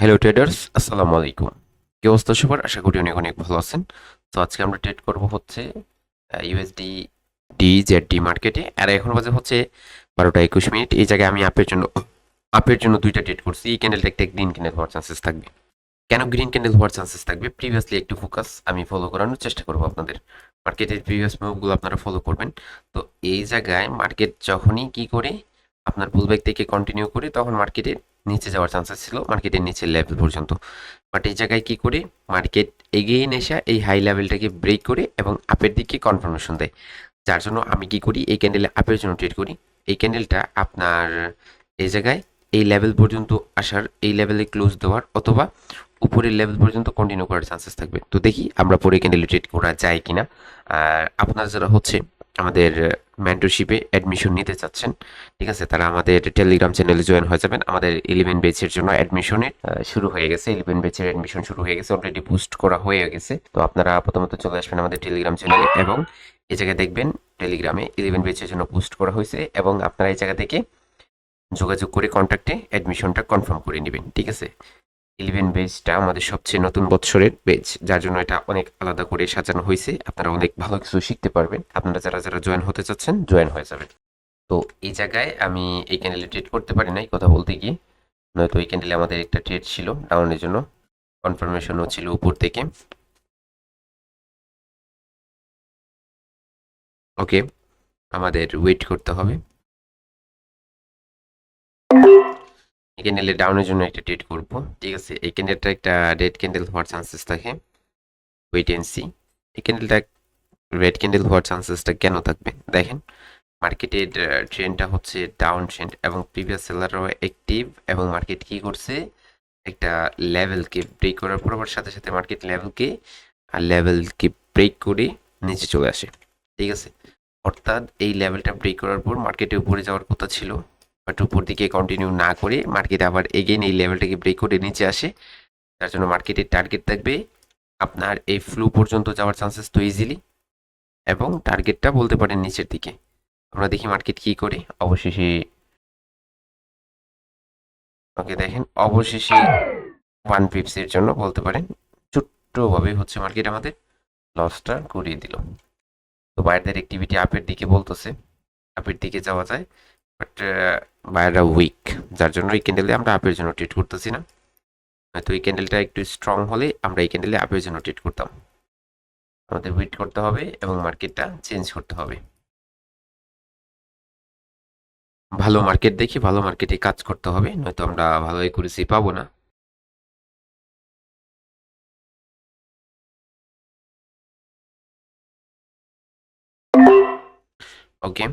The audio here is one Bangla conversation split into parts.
হ্যালো ট্রেডার্স আসসালামু আলাইকুম কি অবস্থা সবার? আশা করি অনেক অনেক ভালো আছেন। তো আজকে আমরা ট্রেড করব হচ্ছে ইউএসডি ডি জেড ডি মার্কেটে আর এখন বাজে হচ্ছে বারোটা একুশ মিনিট। এই জায়গায় আমি আপের জন্য আপের জন্য দুইটা ট্রেড করছি। এই ক্যান্ডেলটা একটা গ্রিন ক্যান্ডেল হওয়ার চান্সেস থাকবে। কেন গ্রিন ক্যান্ডেল হওয়ার চান্সেস থাকবে? প্রিভিয়াসলি একটু ফোকাস আমি ফলো করানোর চেষ্টা করব আপনাদের। মার্কেটের প্রিভিয়াস মুভগুলো আপনারা ফলো করবেন। তো এই জায়গায় মার্কেট যখনই কি করে, আপনার পুলব্যাক থেকে কন্টিনিউ করে, তখন মার্কেটে নিচে যাওয়ার চান্সেস ছিল মার্কেটের নিচের লেভেল পর্যন্ত। বাট এই জায়গায় কি করে? মার্কেট এগিয়ে এসে এই হাই লেভেলটাকে ব্রেক করে এবং আপের দিকে কনফার্মেশন দেয়। যার জন্য আমি কি করি? এই ক্যান্ডেলে আপের জন্য ট্রেড করি। এই ক্যান্ডেলটা আপনার এই জায়গায় এই লেভেল পর্যন্ত আসার, এই লেভেলে ক্লোজ দেওয়ার অথবা উপরের লেভেল পর্যন্ত কন্টিনিউ করার চান্সেস থাকবে। তো দেখি আমরা পরে ক্যান্ডেলে ট্রেড করা যায় কিনা। আর আপনার যারা হচ্ছে আমাদের মেন্টরশিপে অ্যাডমিশন নিতে চাচ্ছেন। ঠিক আছে, তারা আমাদের টেলিগ্রাম চ্যানেলে জয়েন হয়ে যাবেন। আমাদের ইলেভেন বেচের জন্য অ্যাডমিশনের শুরু হয়ে গেছে। ইলেভেন বেচের অ্যাডমিশন শুরু হয়ে গেছে অলরেডি পোস্ট করা হয়ে গেছে। তো আপনারা প্রথমত চলে আসবেন আমাদের টেলিগ্রাম চ্যানেলে এবং এই জায়গায় দেখবেন টেলিগ্রামে ইলেভেন বেচের জন্য পোস্ট করা হয়েছে এবং আপনারা এই জায়গা থেকে যোগাযোগ করে কন্ট্যাক্টে অ্যাডমিশনটা কনফার্ম করে নেবেন। ঠিক আছে? ইলেভেন বেজটা আমাদের সবচেয়ে নতুন বৎসরের বেজ যার জন্য এটা অনেক আলাদা করে সাজানো হয়েছে। আপনারা অনেক ভালো কিছু শিখতে পারবেন। আপনারা যারা যারা জয়েন হতে চাচ্ছেন জয়েন হয়ে যাবেন। তো এই জায়গায় আমি এই ক্যান্ডেলে ট্রেড করতে পারি নাই, কথা বলতে গিয়ে। নয়তো এই ক্যান্ডেলে আমাদের একটা ট্রেড ছিল ডাউনের জন্য। কনফার্মেশনও ছিল উপর থেকে। ওকে আমাদের ওয়েট করতে হবে। এই ক্যান্ডেলে ডাউনের জন্য একটা ট্রেড করব। ঠিক আছে, এই ক্যান্ডেলটা একটা রেড ক্যান্ডেল হওয়ার চান্সেস থাকে। ওয়েট এন্ড সি এই ক্যান্ডেলটা রেড ক্যান্ডেল হওয়ার চান্সেসটা কেন থাকবে? দেখেন মার্কেটের ট্রেন্ডটা হচ্ছে ডাউন ট্রেন্ড এবং প্রিভিয়াস সেলারও অ্যাক্টিভ এবং মার্কেট কি করছে? একটা লেভেলকে ব্রেক করার পর আবার সাথে সাথে মার্কেট লেভেলকে আর লেভেলকে ব্রেক করে নিচে চলে আসে। ঠিক আছে, অর্থাৎ এই লেভেলটা ব্রেক করার পর মার্কেটে উপরে যাওয়ার কথা ছিল। বাট উপর দিকে কন্টিনিউ না করে মার্কেট আবার এগেন এই লেভেলটাকে ব্রেক করে নিচে আসে। তার জন্য মার্কেটের টার্গেট থাকবে আপনার এই ফ্লু পর্যন্ত যাওয়ার চান্সেস তো ইজিলি এবং টার্গেটটা বলতে পারেন নিচের দিকে। আমরা দেখি মার্কেট কি করে। অবশেষে ওকে দেখেন, অবশেষে ওয়ান পিপসের জন্য বলতে পারেন ছোট্টভাবে হচ্ছে মার্কেট আমাদের লসটা করিয়ে দিল। তো বাইরের অ্যাক্টিভিটি আপের দিকে বলতেছে। আপের দিকে যাওয়া যায়। বাট বাইরা উইক যার জন্য এই ক্যান্ডেলে আমরা আপের জন্য ট্রিট করতেছি না। হয়তো এই ক্যান্ডেলটা একটু স্ট্রং হলে আমরা এই ক্যান্ডেলে আপের জন্য ট্রিট করতাম। আমাদের ওয়েট করতে হবে এবং মার্কেটটা চেঞ্জ করতে হবে। ভালো মার্কেট দেখি ভালো মার্কেটে কাজ করতে হবে, নয়তো আমরা ভালো একুরেসি পাবো না। ওকে,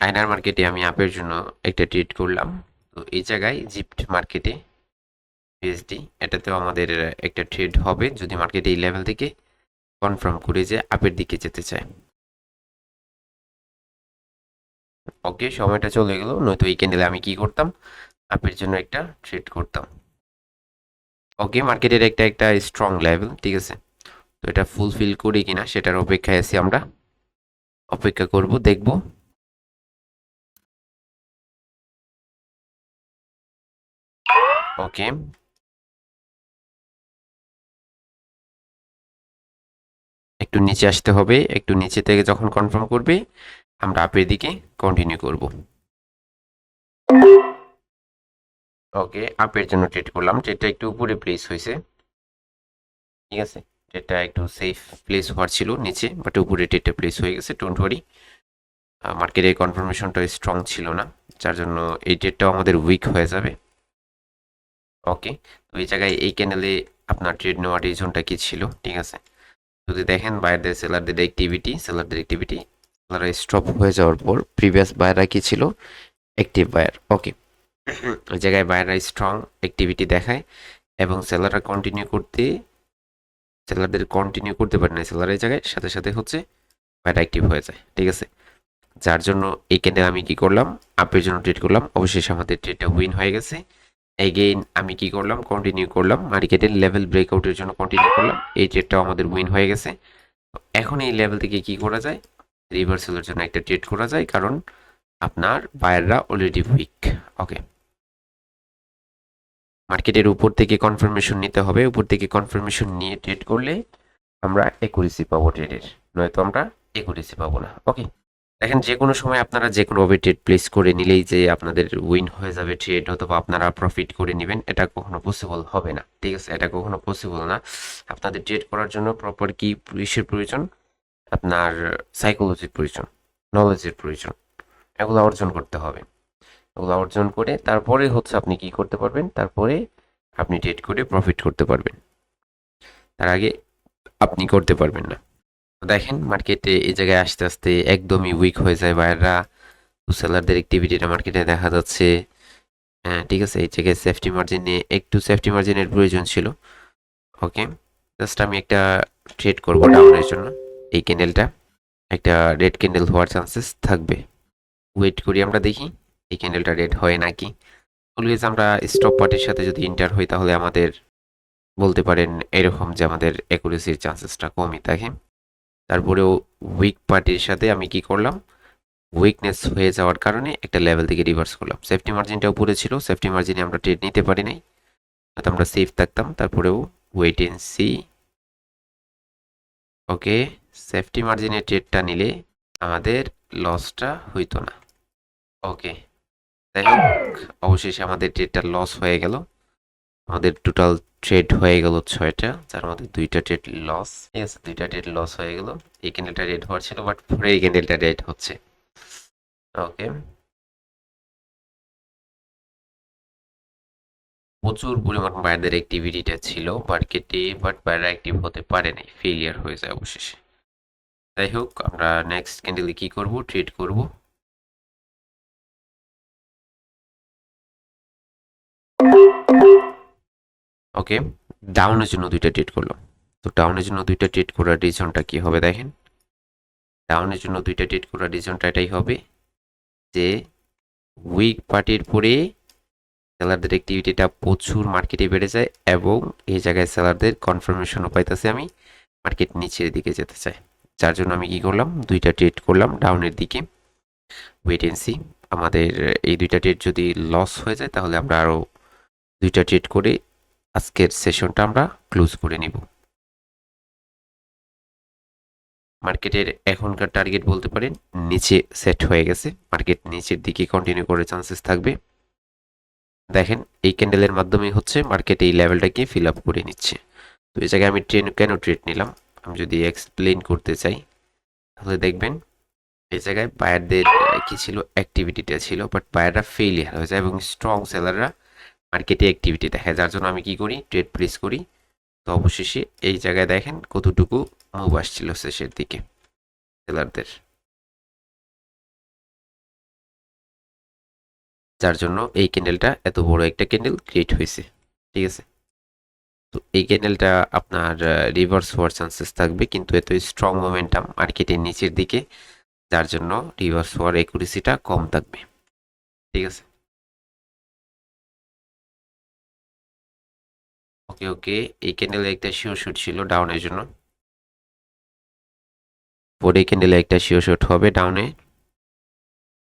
আয়নার মার্কেটে আমি আপের জন্য একটা ট্রিট করলাম। তো এই জায়গায় জিপ্ট মার্কেটে পিএসডি এটাতেও আমাদের একটা ট্রেড হবে যদি মার্কেট এই লেভেল থেকে কনফার্ম করে যে আপের দিকে যেতে চায়। ওকে, সময়টা চলে গেল, নয়তো এই ক্যান্ডেলে আমি কি করতাম? আপের জন্য একটা ট্রেড করতাম। ওকে, মার্কেটের একটা একটা স্ট্রং লেভেল ঠিক আছে? তো এটা ফুলফিল করি কিনা সেটার অপেক্ষায় আছি আমরা। অপেক্ষা করব, দেখব। ওকে একটু নিচে আসতে হবে একটু নিচে থেকে যখন কনফার্ম করবে আমরা আপের দিকে কন্টিনিউ করব। ওকে আপের জন্য ট্রেড করলাম ট্রেডটা একটু উপরে প্লেস হয়েছে। ঠিক আছে? ট্রেডটা একটু সেফ প্লেস হওয়ার ছিল নিচে বাট উপরে ট্রেডটা প্লেস হয়ে গেছে ডোন্ট ওয়ারি মার্কেটের কনফার্মেশনটা স্ট্রং ছিল না যার জন্য এই ট্রেডটাও আমাদের উইক হয়ে যাবে। ওকে, তো এই জায়গায় এই ক্যানেলে আপনার ট্রেড নেওয়ার রিজনটা কি ছিল? ঠিক আছে। যদি দেখেন বাইরের সেলারদের অ্যাক্টিভিটি সেলারদের অ্যাক্টিভিটি সেলাররা স্টপ হয়ে যাওয়ার পর প্রিভিয়াস বায়াররা কি ছিল? অ্যাক্টিভ বায়ার ওকে ওই জায়গায় বায়াররা স্ট্রং অ্যাক্টিভিটি দেখায় এবং সেলাররা কন্টিনিউ করতে সেলারদের কন্টিনিউ করতে পারে না সেলার এই জায়গায় সাথে সাথে হচ্ছে বায়ার অ্যাক্টিভ হয়ে যায়, ঠিক আছে। যার জন্য এই ক্যান্ডেল আমি কি করলাম? আপের জন্য ট্রেড করলাম। অবশেষে আমাদের ট্রেডটা উইন হয়ে গেছে। এগেইন আমি কি করলাম? কন্টিনিউ করলাম। মার্কেটের লেভেল ব্রেকআউটের জন্য কন্টিনিউ করলাম। এই ট্রেডটাও আমাদের উইন হয়ে গেছে। এখন এই লেভেল থেকে কি করা যায়? রিভার্সালের জন্য একটা ট্রেড করা যায়, কারণ আপনার বায়াররা অলরেডি উইক ওকে মার্কেটের উপর থেকে কনফার্মেশন নিতে হবে। উপর থেকে কনফার্মেশন নিয়ে ট্রেড করলে আমরা একুরেসি পাবো ট্রেডের নয়তো আমরা একুরেসি পাবো না। ওকে দেখেন যে কোনো সময় আপনারা যে কোনোভাবে ট্রেড প্লেস করে নিলেই যে আপনাদের উইন হয়ে যাবে ট্রেড অথবা আপনারা প্রফিট করে নেবেন, এটা কখনো পসিবল হবে না। ঠিক আছে? এটা কখনো পসিবল না। আপনাদের ট্রেড করার জন্য প্রপার কি পুলিশের প্রয়োজন? আপনার সাইকোলজির প্রয়োজন নলেজের প্রয়োজন। এগুলো অর্জন করতে হবে। এগুলো অর্জন করে তারপরে হচ্ছে আপনি কি করতে পারবেন? তারপরে আপনি ট্রেড করে প্রফিট করতে পারবেন। তার আগে আপনি করতে পারবেন না। দেখেন মার্কেটে এই জায়গায় আস্তে আস্তে একদমই উইক হয়ে যায় বাইররা। সেলারদের অ্যাক্টিভিটিটা মার্কেটে দেখা যাচ্ছে। হ্যাঁ ঠিক আছে, এই জায়গায় সেফটি মার্জিন একটু সেফটি মার্জিনের প্রয়োজন ছিল। ওকে জাস্ট আমি একটা ট্রেড করব ডাউনের জন্য। এই ক্যান্ডেলটা একটা রেড ক্যান্ডেল হওয়ার চান্সেস থাকবে। ওয়েট করি আমরা দেখি এই ক্যান্ডেলটা রেড হয় নাকি। অলওয়েজ আমরা স্টপ পার্টির সাথে যদি ইন্টার হই তাহলে আমাদের বলতে পারেন এরকম যে আমাদের অ্যাকুরেসির চান্সেসটা কমই। থাকে তারপরেও উইক পার্টির সাথে আমি কি করলাম? উইকনেস হয়ে যাওয়ার কারণে একটা লেভেল থেকে রিভার্স করলাম। সেফটি মার্জিনটা উপরে ছিল সেফটি মার্জিনে আমরা ট্রেড নিতে পারি নাই। আমরা সেফ থাকতাম, তারপরেও wait and see okay safety মার্জিনে ট্রেডটা নিলে আমাদের লসটা হইতো না। ওকে যাই হোক, অবশেষে আমাদের ট্রেডটা লস হয়ে গেল। আমাদের টোটাল ট্রেড হয়ে গেল ছয়টা, যার মধ্যে দুইটা ট্রেড লস ঠিক আছে? দুইটা ট্রেড লস হয়ে গেল। এই ক্যান্ডেলটা রেড হওয়ার ছিল বাট পরে এই ক্যান্ডেলটা রেড হচ্ছে। ওকে প্রচুর পরিমাণ বাইরের অ্যাক্টিভিটিটা ছিল মার্কেটে বাট বাইরে অ্যাক্টিভ হতে পারে নাই ফেলিয়ার হয়ে যায় অবশেষে। যাই হোক, আমরা নেক্সট ক্যান্ডেলে কি করব? ট্রেড করব। ওকে ডাউনের জন্য দুইটা ট্রেড করলাম তো ডাউনের জন্য দুইটা ট্রেড করার রিজনটা কি হবে দেখেন? ডাউনের জন্য দুইটা ট্রেড করার রিজনটা এটাই হবে যে উইক পার্টির পরে সেলারদের অ্যাক্টিভিটিটা প্রচুর মার্কেটে বেড়ে যায় এবং এই জায়গায় সেলারদের কনফার্মেশনও পাইতেছে আমি মার্কেট নিচের দিকে যেতে চাই। যার জন্য আমি কি করলাম? দুইটা ট্রেড করলাম ডাউনের দিকে। ওয়েট এন্ড সি আমাদের এই দুইটা ট্রেড যদি লস হয়ে যায় তাহলে আমরা আরও দুইটা ট্রেড করে আজকের সেশনটা আমরা ক্লোজ করে নিব। মার্কেটের এখনকার টার্গেট বলতে পারেন, নিচে সেট হয়ে গেছে। মার্কেট নিচের দিকে কন্টিনিউ করার চান্সেস থাকবে। দেখেন, এই ক্যান্ডেলের মাধ্যমে হচ্ছে মার্কেট এই লেভেলটাকে ফিল আপ করে নিচ্ছে। তো এই জায়গায় আমি ট্রেন কেন ট্রেড নিলাম? আমি যদি এক্সপ্লেন করতে চাই, তাহলে দেখবেন, এই জায়গায় বায়ারদের কি ছিল? অ্যাক্টিভিটিটা ছিল বাট বায়াররা ফেলিয়ার হয়ে যায় এবং স্ট্রং সেলাররা মার্কেটে অ্যাক্টিভিটি দেখায়। যার জন্য আমি কি করি? ট্রেড প্লেস করি। তো অবশেষে এই জায়গায় দেখেন কতটুকু মুভ আসছিল শেষের দিকে সেলারদের যার জন্য এই ক্যান্ডেলটা এত বড় একটা ক্যান্ডেল ক্রিয়েট হয়েছে। ঠিক আছে? তো এই ক্যান্ডেলটা আপনার রিভার্স হওয়ার চান্সেস থাকবে, কিন্তু এত স্ট্রং মোমেন্টাম মার্কেটের নিচের দিকে, যার জন্য রিভার্স হওয়ার একুরেসিটা কম থাকবে। ঠিক আছে? ওকে ওকে। এই ক্যান্ডেলে একটা শিওর শুট ছিল ডাউনের জন্য। পরে ক্যান্ডেলে একটা শিওর শুট হবে ডাউনে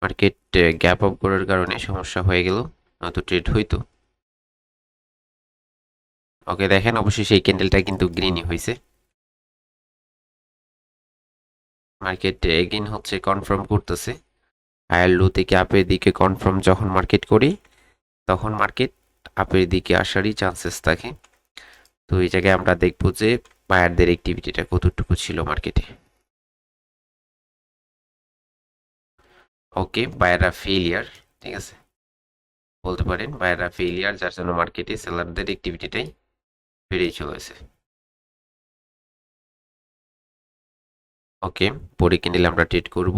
মার্কেট গ্যাপ আপ করার কারণে সমস্যা হয়ে গেল, নয়তো ট্রেড হইতো। ওকে, দেখেন অবশ্যই সেই ক্যান্ডেলটা কিন্তু গ্রিনই হয়েছে মার্কেট এগেইন হচ্ছে কনফার্ম করতেছে। হায়ার লো থেকে আপের দিকে কনফার্ম যখন মার্কেট করি, তখন মার্কেট আপের দিকে আসারই চান্সেস থাকে। তো এই জায়গায় আমরা দেখব যে বায়ারদের অ্যাক্টিভিটিটা কতটুকু ছিল মার্কেটে ওকে বায়াররা ফেলিয়ার ঠিক আছে? বলতে পারেন বায়াররা ফেলিয়ার যার জন্য মার্কেটে সেলারদের অ্যাক্টিভিটিটাই বেড়েই চলেছে। ওকে পরে ক্যান্ডেল আমরা ট্রেড করব।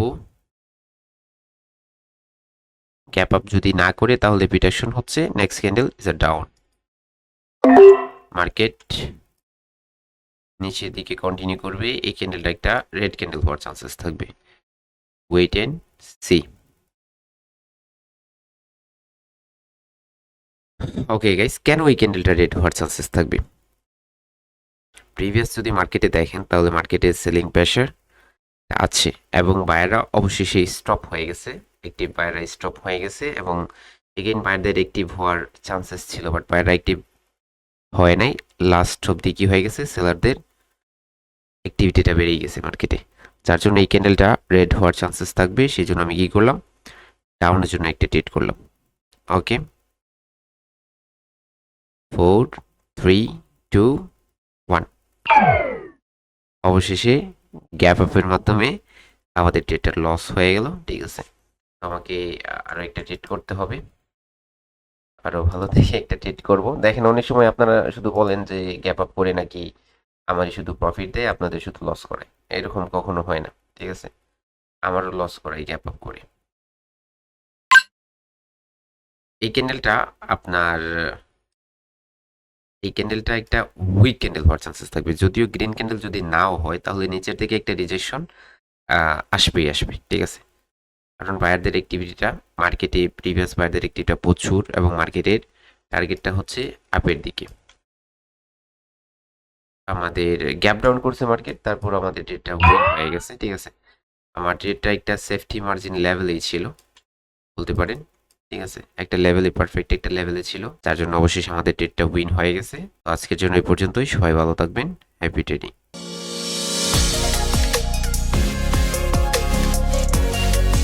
গ্যাপ আপ যদি না করে তাহলে পিটারশন হচ্ছে next candle is a down market নিচের দিকে কন্টিনিউ করবে, এই ক্যান্ডেলটা একটা রেড ক্যান্ডেল হওয়ার চান্সেস থাকবে। Wait and see okay guys কেন এই ক্যান্ডেলটা রেড হওয়ার চান্সেস থাকবে? প্রিভিয়াস যদি মার্কেটে দেখেন, তাহলে মার্কেটে সেলিং প্রেশার আছে এবং বায়াররা অবশেষে স্টপ হয়ে গেছে। একটি বায়াররা স্টপ হয়ে গেছে এবং এগেইন বায়ারদের অ্যাক্টিভ হওয়ার চান্সেস ছিল বাট বায়াররা অ্যাক্টিভ হয় নাই। লাস্ট অব্দি কি হয়ে গেছে? সেলারদের অ্যাক্টিভিটিটা বেড়ে গেছে মার্কেটে যার জন্য এই ক্যান্ডেলটা রেড হওয়ার চান্সেস থাকবে সেই জন্য আমি কী করলাম? ডাউনের জন্য একটা ট্রেড করলাম। Okay four three two one অবশেষে গ্যাপ আপের মাধ্যমে আমাদের ট্রেডটা লস হয়ে গেল। ঠিক আছে। আমাকে আরও একটা ট্রেড করতে হবে। আরও ভালো দেখে একটা ট্রেড করব। দেখেন, অনেক সময় আপনারা শুধু বলেন যে গ্যাপ আপ করে নাকি আমারই শুধু প্রফিট দেয়, আপনাদের শুধু লস করে। এরকম কখনো হয় না, ঠিক আছে? আমারও লস করে গ্যাপ আপ করে। এই ক্যান্ডেলটা আপনার, এই ক্যান্ডেলটা একটা উইক ক্যান্ডেল হওয়ার চান্সেস থাকবে। যদিও গ্রিন ক্যান্ডেল যদি নাও হয়, তাহলে নিচের দিকে একটা রিজেকশন আসবেই আসবে ঠিক আছে? কারণ বায়ারদের অ্যাক্টিভিটিটা মার্কেটে প্রিভিয়াস বায়ারদের অ্যাক্টিভিটিটা প্রচুর এবং মার্কেটের টার্গেটটা হচ্ছে আপের দিকে। আমাদের গ্যাপ ডাউন করছে মার্কেট তারপর আমাদের ট্রেডটা উইন হয়ে গেছে, ঠিক আছে? আমার ট্রেডটা একটা সেফটি মার্জিন লেভেলেই ছিল, বলতে পারেন, ঠিক আছে? একটা লেভেলে পারফেক্ট একটা লেভেলে ছিল, যার জন্য অবশেষে আমাদের ট্রেডটা উইন হয়ে গেছে। আজকের জন্য এই পর্যন্তই, সবাই ভালো থাকবেন হ্যাপি ট্রেডিং